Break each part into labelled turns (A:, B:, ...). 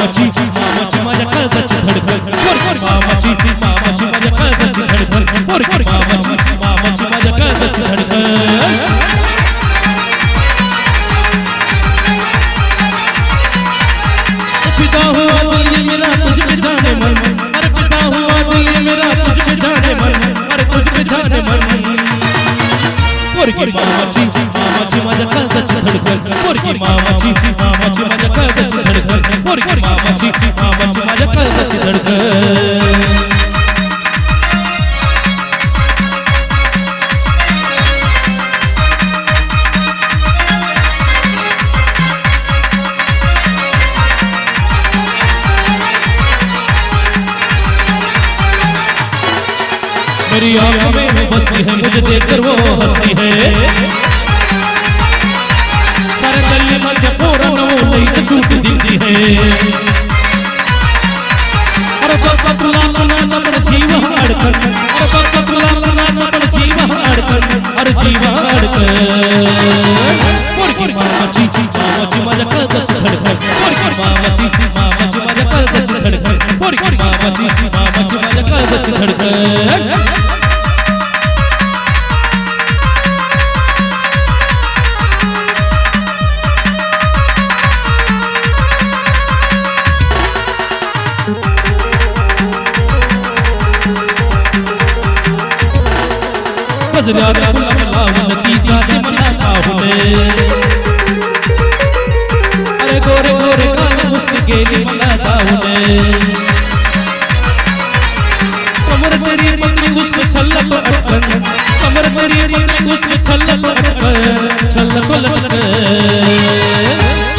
A: मामाची मामाची माझ्या काळजाची धडधड मामाची मामाची माझ्या काळजाची धडधड मामाची मामाची माझ्या काळजाची धडधड पिता हुआ दिल मेरा तुझ पे जाने मन. अरे पिता हुआ दिल मेरा तुझ पे जाने मन. अरे तुझ पे जाने मन पोरगी मामाची मामाची माझ्या काळजाची धडधड पोरगी मामाची मामाची माझ्या मेरी आंखों में वो बसी है मुझे देखकर वो हंसती है। सारे गली मध्य पूरा न नहीं तो टूट दिखती है। तुला जीव अडकन. अरे फक्त तुला तुला पण जीव अडकन. अरे जीव अडकन. पोरकी मामाची मामाची माझ्या कळतच धडधड पोरकी मामाची मामाची माझ्या कळतच धडधड पोरकी मामाची मामाची माझ्या कळतच धडधड मजरा पुलमलाव नतीजा के मनाता हुने अरे गोरे गोरे काल मुस्क के लिए मनाता हुने कमर तेरी पत्नी उसमें छल्लत तो अटकन। कमर तेरी पत्नी उसमें छल्लत तो अटकन। छल्लत तो लटकन।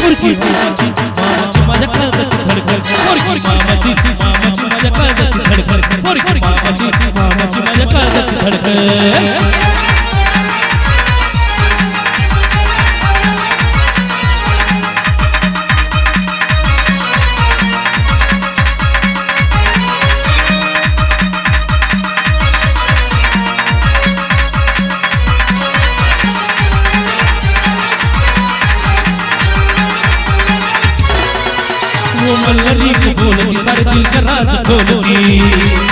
A: तुर्की मामा माझ्या काळजाची धडकन मुर्गी मामाची मामाची माझ्या काळजाची धडकन मुर्गी मामाची मामाची माझ्या काळजाची धडकन बोलती सारे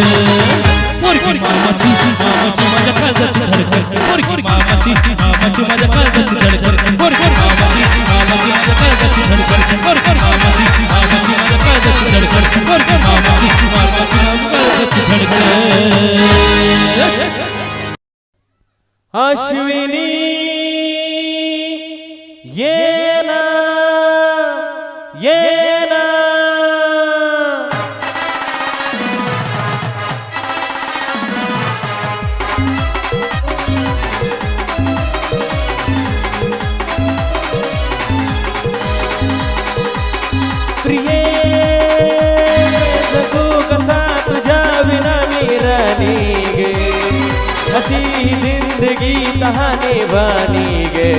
B: जिंदगी तहाने वानी गे।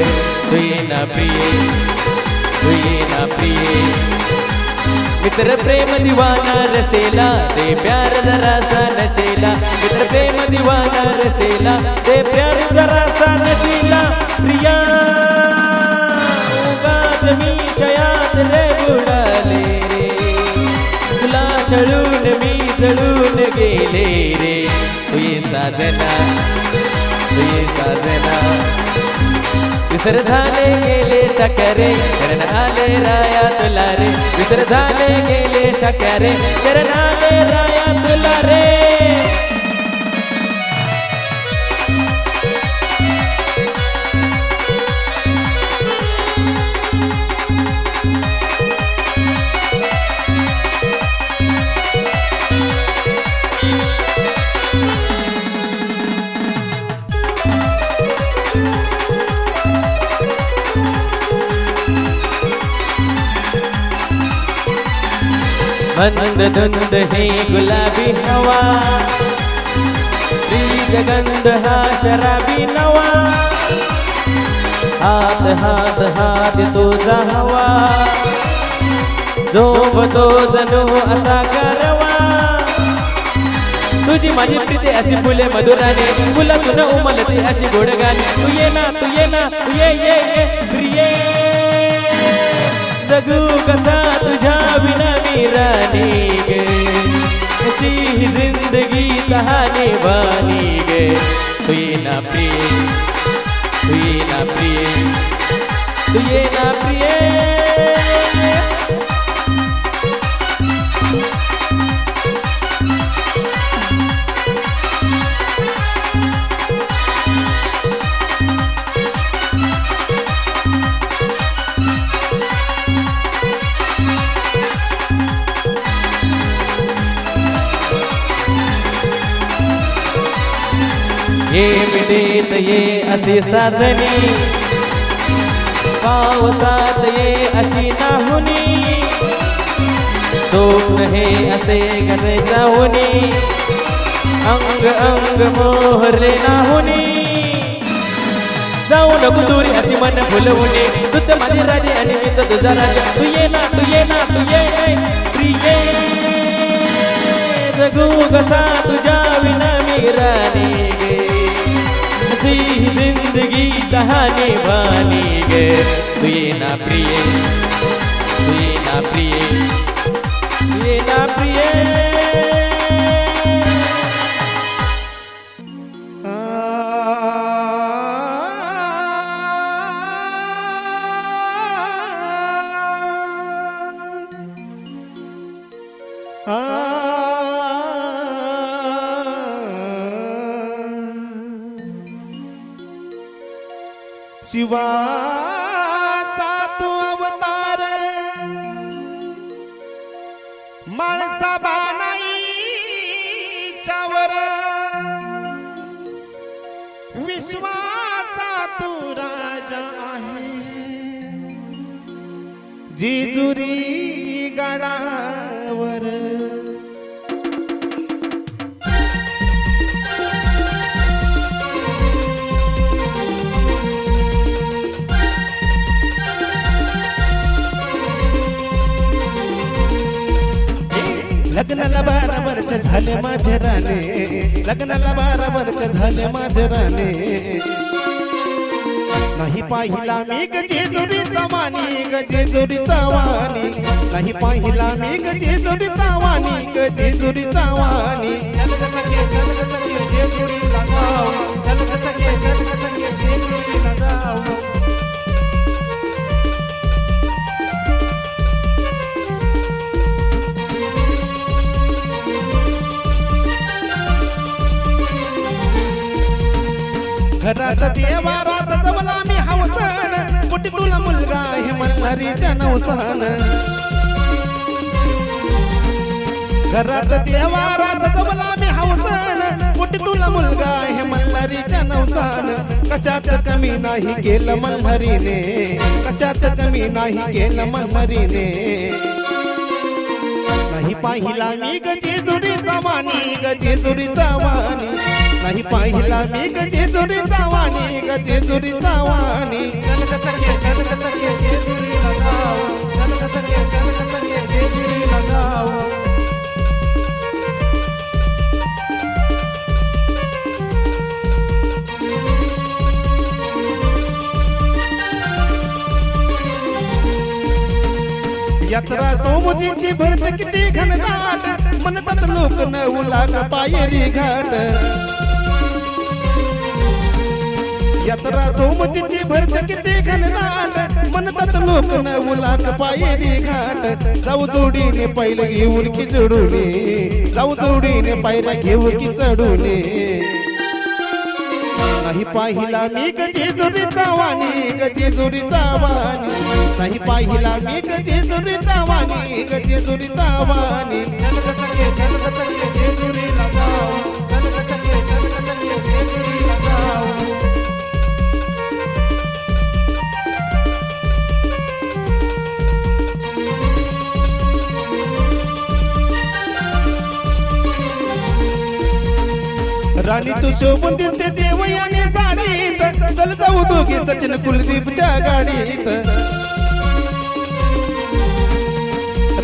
B: तुये ये ना प्रिये तुये ये ना प्रिये। मित्र प्रेम दिवाना रसेला दे प्यार जरासा नशेला मित्र प्रेम दिवाना रसेला दे प्यार जरासा नशेला प्रिया उगाच मी शयात रे बुडाले रे। तुला चढून मी जळून गेले रे। तुये साजना विसर झाले गेले शकरे शरण आले राया तुला रे विसर झाले गेले शकरे शरण आले राया तुला रे मंद धुंद हे गुलाबी हवा प्रीत गंध हा शराबी नवा. हात हात हात तुझा हवा. झोपतो जणू असा करवा. तुझी माझी प्रीती अशी फुले मधुराने. फुलातून उमलती अशी गोड गाणी तू ये ना तू ये ना तू ये ये ये प्रिये. जगू कसा तुझ्या विना मी राणी गे अशी ही जिंदगी तहाने वाणी गे? तू ये ना प्रिय तू ये ना प्रिय तू ये ना प्रिय. ये मिडेत ये असे साजनी पावसात ये अशी नाहुनी. स्वप्न हे असे घरे होनी अंग अंग मोहरे नाहुनी. जाऊ नको दुरी अशी मन फुलवणे तुझ माझी राजे आणि मी तर तुझा राजा. तू ये ना तू ये ना तू ये प्रिये. जगू कसा तुझ्या विना मी राणी. जिंदगी कहाणी वाणी गे तू ये ना प्रिय तू ये ना प्रिय तू ये ना प्रिय
C: शिवाचा तो अवतार माणसा बानाईच्यावर विश्वाचा तू राजा आहे. जेजुरी गाडा लग्नाला बारा वर्ष झाले माझे राणे. लग्नाला बारा वर्ष झाले माझे राणे. नाही पाहिला मी गजेजुरीचा वाणी गजेजुरीचा वाणी. नाही पाहिला मी गजेजुरीचा वाणी गजेजुरीचा वाणी. घरात देवारा जमला मी हवसन. कुठे तुला मुलगा हे मल्हारीच्या नवसान. घरात देवारा सजवला मी हवसन. कुठे तुला मुलगा हे मल्हारीच्या नवसान. कशात कमी नाही केलं मल्हारीने. कशात कमी नाही केलं मल्हारीने. नाही पाहिला मी गजेजुरीचा वाणी गजेजुरीचा वाणी. नाही पाहिला मी गजेजुरीचा वाणी गजेजुरीचा वाणी यात्रा सोमतीची भरत किती घनदाट म्हणतात लोक न उलाग पायरी घाट. यात्रा सोमतीची भरत किती घनदाट. म्हणतात लोक न नवलाक पायरी घाट. जाऊ जोडीने पहिले घेऊन की चढूने जाऊ जोडीने पायऱ्या घेऊ की चढून. नाही पाहिला मी गजेजुरीचा वाणी गजेजुरीचा चावानी नाही पाहिला मी गजेजुरीचा वाणी गजेजुरीचा चावानी राणी तू शोभून दिसते देवयाने साडीत. चल जाऊ दोघे सचिन कुलदीपच्या गाडीत.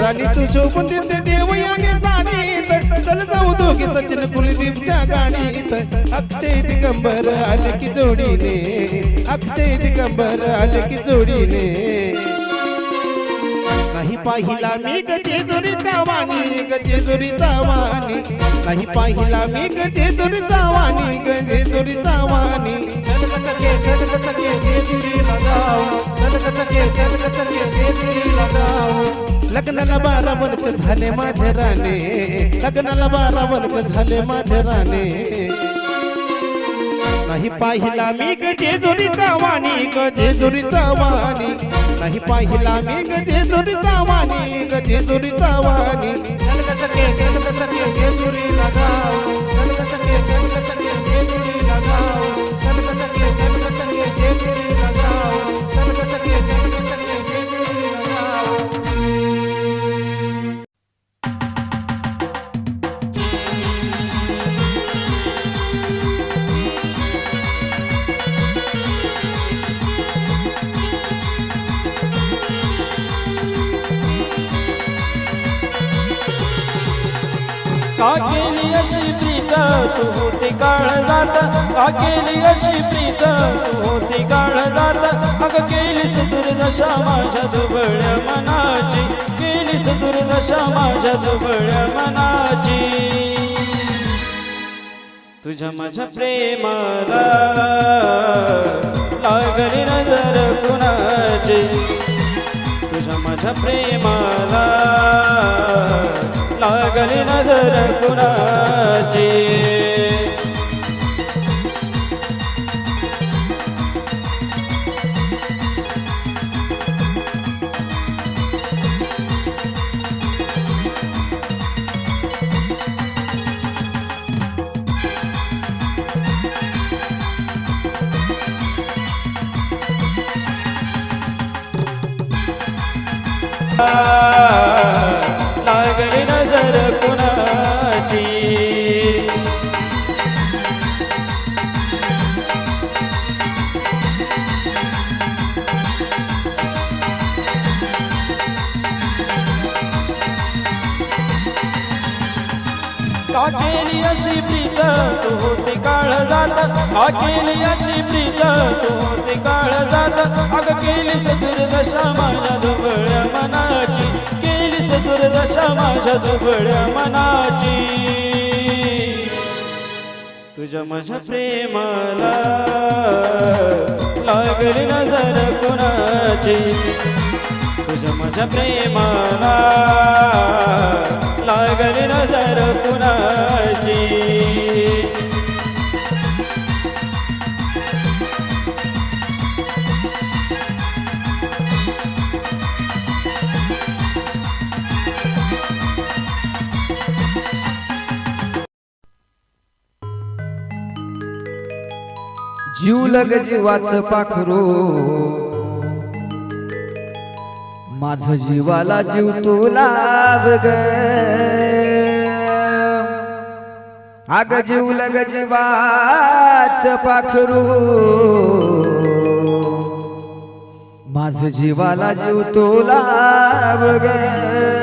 C: राणी तू शोभून दिसते देवयाने साडीत. चल जाऊ दोघे सचिन कुलदीपच्या गाडीत. अक्षय दिगंबर आले की जोडीने. अक्षय दिगंबर आले की जोडीने. पाहिला मी गजेजुरीचा वाणी गजेजुरीचा वाणी. नाही पाहिला मी गजेजुरीचा वाणी गजेजुरीचा वाणी. लग्नाला बारा वर्ष झाले माझे राणे. लग्नाला बारा वर्ष झाले माझे राणे. नाही पाहिला मी गजेजुरीचा वाणी गजेजुरीचा वाणी. नाही पाहिला मी गजेजुरीचा वाणी गजेजुरीचा वाणी.
B: केली अशी प्रीत होती काळ जात अग केली दुर्दशा माझ्या दुबळ्या मनाची. केली दुर्दशा माझ्या दुबळ्या मनाची. तुझ्या माझ्या प्रेमाला लागली नजर कुणाची? तुझ्या माझ्या प्रेमाला लागली नजर कुणाची? लागली नजर कुणाची? का केली अशी प्रीत तू होती काळ जात. का केली अशी प्रीत तू होती काळ जात. अग माझ्या माझ्या दुबळ्या मनाची. तुझ्या माझ्या प्रेमाला लागली नजर कुणाची? तुझ्या माझ्या प्रेमाला लागली नजर कुणाची?
D: जीवलग जीवाच पाखरू माझ जीवाला जीव तू लाभ ग. अग जीवलग जीवाच पाखरू माझ जीवाला जीव तू लाभ ग.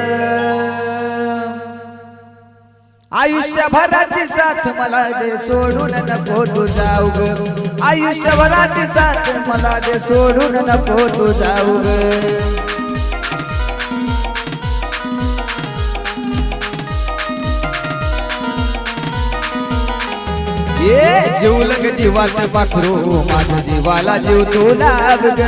D: आयुष्यभराची साथ मला दे सोडून नको तू जाऊ ग आयुष्यभराची साथ मला दे सोडून नको तू जाऊ ग ये जीवलग जीवाचं पाखरू माझ्या जीवाला जीव तू लाभ ग.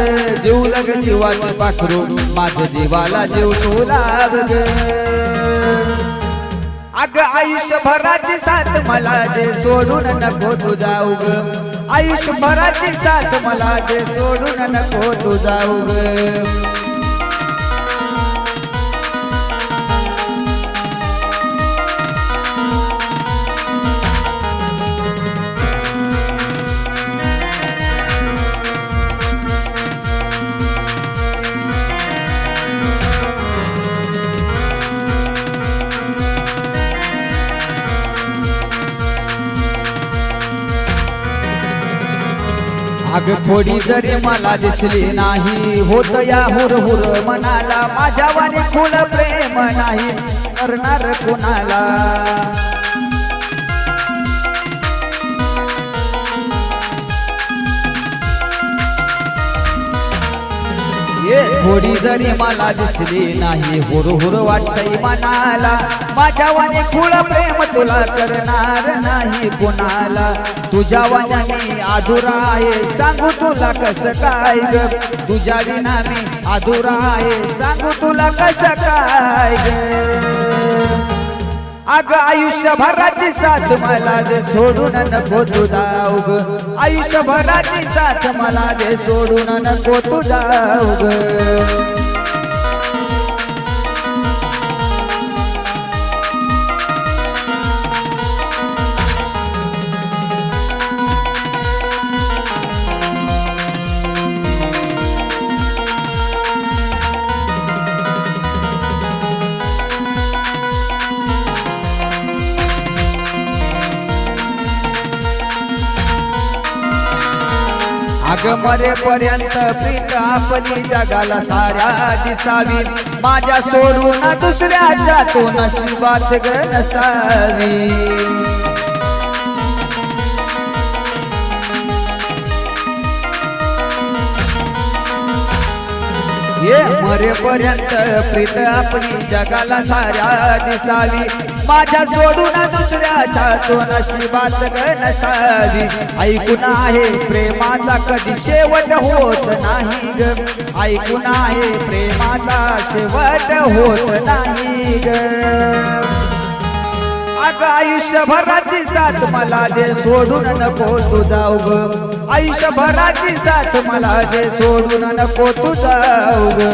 D: जीवलग जीवाचं पाखरू माझ्या जीवाला जीव तू लाभ ग. अग आयुष्यभराची साथ मला दे सोडून नको तू जाऊ ग आयुष्यभराची साथ मला दे सोडून नको तू जाऊ ग थोडी जरी मला दिसली नाही होत या हुरहुर मनाला. माझ्या वाणी खुल प्रेम नाही करणार कुणाला. ये थोडी जरी मला दिसली नाही हुरहुर वाटतय मनाला. माझ्या वाणी खुळ प्रेम तुला करणार नाही कुणाला. तुझ्या वाण्याने अधुरा आहे सांगू तुला कसं काय ग? तुझ्या विना मी अधुरा आहे सांगू तुला कसं काय ग? अग आयुष्यभराची साथ मला दे सोडून नको तुझा उग. आयुष्यभराची साथ मला दे सोडून नको तुझा उग. ग मरेपर्यंत प्रीत आपली जगाला साऱ्या दिसावी. माझ्या सोडून दुसऱ्याच्या तो नशिबात ग नसावी. ये मरेपर्यंत प्रीत आपली जगाला साऱ्या दिसावी. माझ्या सोडून दुसऱ्याच्या तो नशिबात नसावी ऐकून आहे प्रेमाचा कधी शेवट होत नाही ग. ऐकून आहे प्रेमाचा शेवट होत नाही ग. अग आयुष्यभराची साथ मला दे सोडून नको तू जाऊ ग आयुष्यभराची साथ मला दे सोडून नको तू जाऊ ग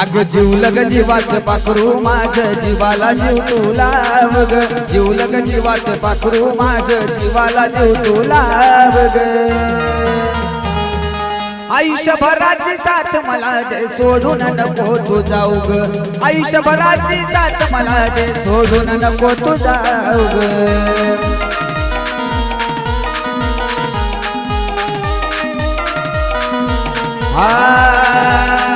D: अग जीवलग जीवाच पाखरू माझ जीवाला जीव तुला. लाव जीव लग जीवाच पाखरू माझ जीवाला जीव तुला. लाव आयुष्यभराची साथ मला दे सोडून नको तू जाऊ ग. आयुष्यभराची साथ मला दे सोडून नको तू जाऊ ग. आ.